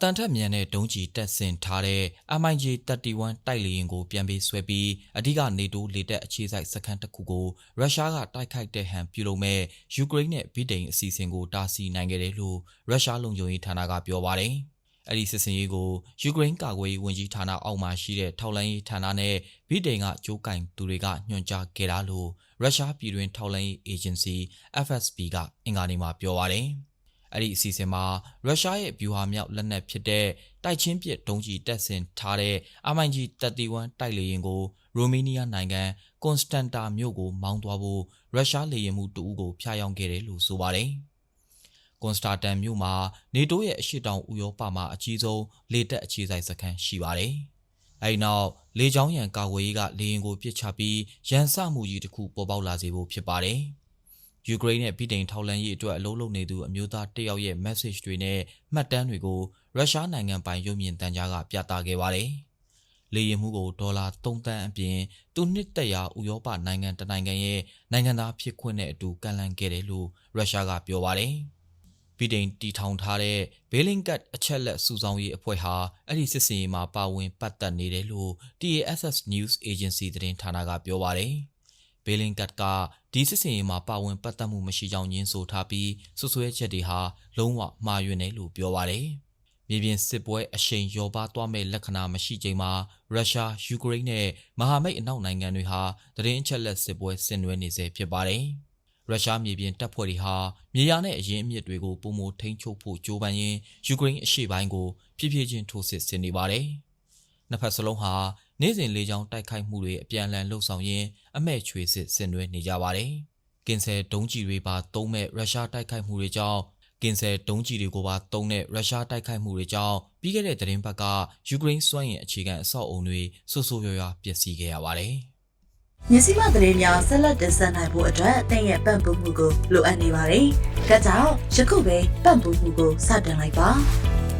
တန်ထက်မြန်တဲ့ဒုံးကျည်တက်ဆင်ထားတဲ့ MiG 31တိုက်လေယာဉ်ကိုပြန်ပေးဆွဲပြီးအဓိကနေတိုးလေတပ်အခြေစိုက်စခန်းတစ်ခုကိုရုရှားကတိုက်ခိုက်တဲ့ဟန်ပြုလုပ်မဲ့ယူကရိန်းနဲ့ဗြိတိန်အစီအစဉ်ကိုတားဆီးနိုင်ခဲ့တယ်လို့ရုရှားလုံခြုံရေးဌာနကပြောပါတယ်။အဲ့ဒီစစ်စင်ရေးကိုယူကရိန်းကာကွယ်ရေးဝန်ကြီးဌာနအောက်မှာရှိတဲ့ထောက်လှမ်းရေးဌာနနဲ့ဗြိတိန်ကကြိုးကင်သူတွေကညွှန်ကြားခဲ့တာလို့ရုရှားပြည်တွင်းထောက်လှမ်းရေးအေဂျင်စီ FSB ကအင်္ဂါနေ့မှာပြောပါတယ်။ အဲ့ဒီအစီအစဉ်မှာရုရှားရဲ့ဗျူဟာမြောက်လက်နက်ဖြစ်တဲ့တိုက်ချင်းပစ်ဒုံးကျည်တပ်ဆင်ထားတဲ့ MiG 31တိုက်လေယာဉ်ကိုရိုမေးနီးယားနိုင်ငံကွန်စတန်တာမြို့ကိုမောင်းသွားဖို့ရုရှားလေယာဉ်မှုတအူးကိုဖျားယောင်းခဲ့တယ်လို့ဆိုပါတယ်။ကွန်စတာတန်မြို့မှာနေတိုးရဲ့အရှိတောင်ဥရောပမှာအကြီးဆုံးလေတပ်အခြေစိုက်စခန်းရှိပါတယ်။အဲဒီနောက်လေကြောင်းရန်ကာကွယ်ရေးကလေယာဉ်ကိုပစ်ချပြီးရန်စမှုကြီးတစ်ခုပေါ်ပေါက်လာစေဖို့ဖြစ်ပါတယ်။ ယူကရိန်းနဲ့ဗြိတိန်ထောက်လှမ်းရေးအတွက်အလုံးလုံးနေသူအမျိုးသားတစ်ယောက်ရဲ့ message တွေနဲ့မှတ်တမ်းတွေကိုရုရှားနိုင်ငံပိုင်ရုပ်မြင်သံကြားကပြသခဲ့ပါတယ်။လေယာဉ်မှုကိုဒေါ်လာ3တန်းအပြင်သူနှစ်သက်ရာဥရောပနိုင်ငံတနိုင်ငံရဲ့နိုင်ငံသားဖြစ်ခွင့်နဲ့အတူကန့်လန့်ခဲ့တယ်လို့ရုရှားကပြောပါတယ်။ဗြိတိန်တီထောင်ထားတဲ့ဘေးလင်ကတ်အချက်လက်စုဆောင်းရေးအဖွဲ့ဟာအဲ့ဒီစစ်စင်ရေးမှာပါဝင်ပတ်သက်နေတယ်လို့ TASS News Agency သတင်းဌာနကပြောပါတယ်။ ဘေလင်ကတ်ကဒီစစ်စင်ရေးမှာပါဝင်ပတ်သက်မှုမရှိကြောင်းညင်းဆိုထားပြီးဆွဆွဲချက်တွေဟာလုံးဝမှားယွင်းတယ်လို့ပြောပါတယ်။မြေပြင်စစ်ပွဲအရှိန်ရောပါသွားမဲ့လက္ခဏာမရှိချိန်မှာရုရှား၊ယူကရိန်းနဲ့မဟာမိတ်အနောက်နိုင်ငံတွေဟာတရင်အချက်လက်စစ်ပွဲဆင်နွှဲနေစေဖြစ်ပါတယ်။ရုရှားမြေပြင်တပ်ဖွဲ့တွေဟာမြေယာနဲ့အရင်အမြစ်တွေကိုပုံမထိန်ချုပ်ဖို့ကြိုးပမ်းရင်းယူကရိန်းအရှေ့ပိုင်းကိုဖြည်းဖြည်းချင်းထိုးစစ်ဆင်နေပါတယ်။ နှစ်ဖက်စလုံးဟာနေ့စဉ်လေကြောင်းတိုက်ခိုက်မှုတွေအပြန်အလှန်လှုပ်ဆောင်ရင်းအမဲချွေစစ်ဆင်နွှဲနေကြပါတယ်။ကင်ဆယ်ဒုံးကျည်တွေပါသုံးမဲ့ရုရှားတိုက်ခိုက်မှုတွေကြောင့်ကင်ဆယ်ဒုံးကျည်တွေကိုပါသုံးတဲ့ရုရှားတိုက်ခိုက်မှုတွေကြောင့်ပြီးခဲ့တဲ့သတင်းပတ်ကယူကရိန်းစွမ်းအင်အခြေခံအဆောက်အုံတွေဆိုးဆိုးရွားရွားပျက်စီးခဲ့ရပါတယ်။မြစီမသတင်းများဆက်လက်တင်ဆက်နိုင်ဖို့အတွက်အသင်ရဲ့ပံ့ပိုးမှုကိုလိုအပ်နေပါတယ်။ဒါကြောင့်ယခုပဲပံ့ပိုးမှုကိုစတင်လိုက်ပါ။